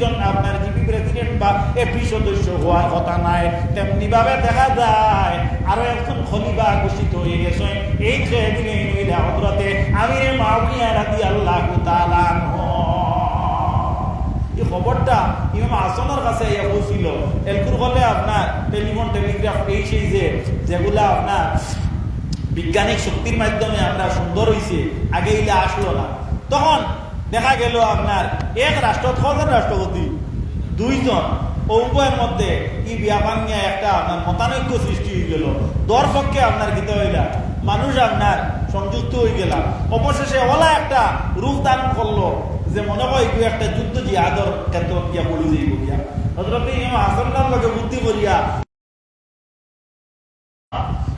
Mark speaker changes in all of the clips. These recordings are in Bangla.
Speaker 1: দুইজন আপনার জিপি প্রেসিডেন্ট বা এপি সদস্য হওয়ার কথা নাই তেমনি ভাবে দেখা যায় আরও একজন খলিফা ঘোষিত হয়ে গেছে। এই হজরতে আমিরে মাউিয়া রাদি আল্লাহ। এই খবরটা ইমাম আসনের কাছে ইয়া এলকুর হলে আপনার টেলিফোন টেলিগ্রাফ এই সেই যে, যেগুলা আপনার বিজ্ঞানিক শক্তির মাধ্যমে আমরা সুন্দর হইছে আগে ইলে আসলো না। তখন দেখা গেল আপনার এক রাষ্ট্র ছজন রাষ্ট্রপতি, দুইজন উভয়ের মধ্যে এই বিয়াপান নিয়ে একটা আপনার মতানৈক্য সৃষ্টি হয়ে গেল। দর পক্ষে আপনার গীতা হইলা। মানুষ আপনার সংযুক্ত হয়ে গেলাম অবশেষে ওলা একটা রূপ দান করল যে মনে হয় কেউ একটা যুদ্ধ জিহাদর ক্ষেত্র গিয়া পড়ি যাইব গিয়া। লগে বুদ্ধি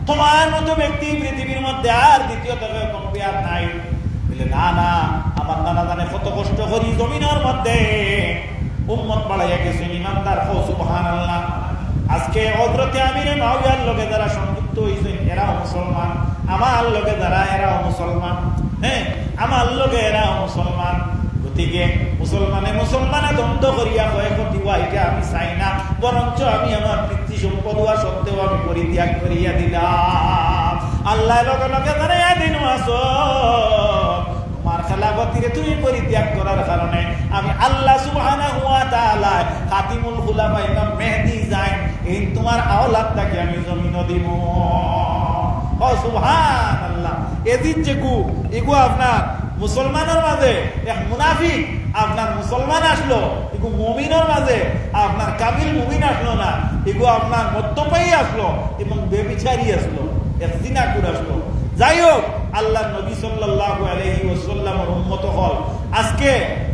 Speaker 1: তোমার মতো ব্যক্তি পৃথিবীর মধ্যে আর দ্বিতীয় কোনো বিয়ার নাই। বলে, না না নানা জানে কত কষ্ট করি, জমিনের মধ্যে উম্মত বাড়াইয়া গেছে, ইমানদার হো সুবহান আল্লাহ আজকে হজরতে আমিরে মাউয়ার লোকে যারা সংযুক্ত হয়েছেন এরাও মুসলমান। আমার লোকে যারা, এরাও মুসলমান। হ্যাঁ আমার লোকে এরাও মুসলমান। গতিকে মুসলমানে মুসলমানে দ্বন্দ্ব করিয়া কয়ে ক্ষতি হওয়া এটা আমি চাই না। বরঞ্চ আমি আমার পিতৃ সম্পদ হওয়া সত্ত্বেও আমি পরিত্যাগ করিয়া দিলাম। আল্লাহ লগে লগে জানাইয়া দিন আসো খেলাফতিরে তুমি পরিত্যাগ করার কারণে আমি আল্লাহ সুবহানাহু ওয়া তাআলা খাতিমুল খুলাফা ইমাম মেহেদী যাই, এই তোমার আওলাদটাকে আমি জমিন দিব। আপনার এক আপনার কামিল মুমিন আসলো না এগু আপনার মধ্যপাই আসলো এবং বেবিচারি আসলো, এক জিনাকুর আসলো। যাই হোক আল্লাহ নবী আলাইহি ওয়াসাল্লামের উম্মত হল। আজকে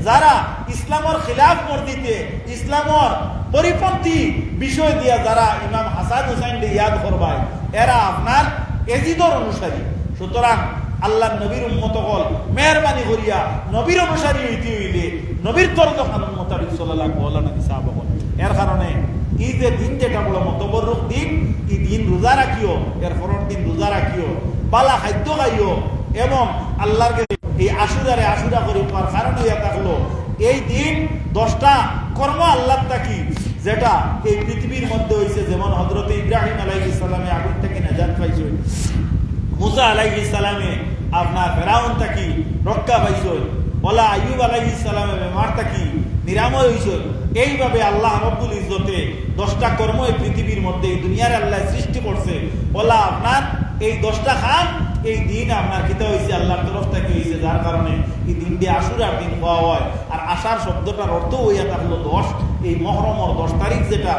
Speaker 1: যারা ইসলামের খিলাফ মর্দিতে ইসলামের পরিপন্থী বিষয় দিয়া যারা ইমাম হাসান হুসাইন ইয়াদ করবায়, এরা আপনার এজিদর অনুসারী। সুতরাং আল্লাহ নবীর উন্মত হল মেহরবানি করিয়া নবীর অনুসারী হইতে হইলে নবীর সাল্লাল্লাহু আলাইহি সাহাবা হল। এর কারণে যে দিন যেটা বলো মতবরুক দিন, এই দিন রোজা রাখিও, এর পরের দিন রোজা রাখিও। বালা খাদ্য খাইও। এবং আল্লাহর কাছে এই আশুরারে আশুরা করি তোমার কারণ হইয়া থাকল। এই দিন দশটা কর্ম আল্লাহ থাকি যেটা এই পৃথিবীর মধ্যে হয়েছে যেমন হজরত ইব্রাহিম আলাই ইসলামে আগুন থেকে নাজাত পাইছে। মুসা আলাই ইসলামে আপনার ফেরাউন থাকি রক্ষা পাইছে। ওলা আইব আলাই ইসলামে বেমার থাকি নিরাময় হয়েছে এইভাবে আল্লাহ রব্বুল ইজতে দশটা কর্ম এই পৃথিবীর মধ্যে দুনিয়ার আল্লাহ সৃষ্টি করছে। ওলা আপনার এই দশটা খান এই দিন আপনার খেতে হয়েছে, আল্লাহর তরফ থেকে হয়েছে, যার কারণে এই দিনটি আসুরার দিন খাওয়া হয়। আর আশার শব্দটার অর্থ হইয়া হলো দশ, এই মহরমর দশ তারিখ যেটা